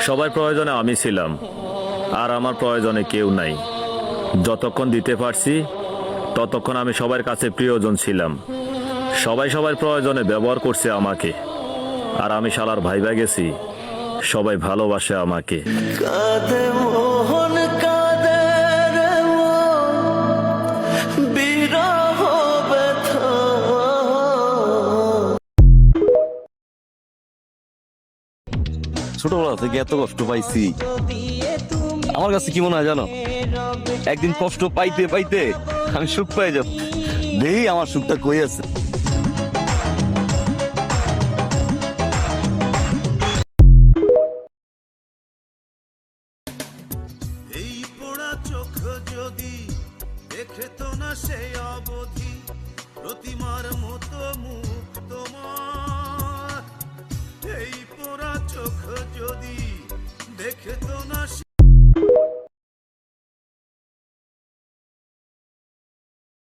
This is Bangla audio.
সবার প্রয়োজনে আমি ছিলাম। আর আমার প্রয়োজনে কেউ নাই। যতক্ষণ দিতে পারছি, ততক্ষণ আমি সবার কাছে প্রিয়জন ছিলাম। সবাই সবার প্রয়োজনে ব্যবহার করছে আমাকে। আর আমি শালার ভাইবা গেছি। সবাই ভালোবাসে আমাকে। ছোটবেলা থেকে এত কষ্ট পাইছি। আমার কাছে কি মনে হয় জানো? একদিন কষ্ট পাইতে পাইতে আমি সুখ পাই যাব। দেই আমার সুখটা কই আছে। এই পোড়া চোখ যদি দেখে তো না সেই অবধি। খেত না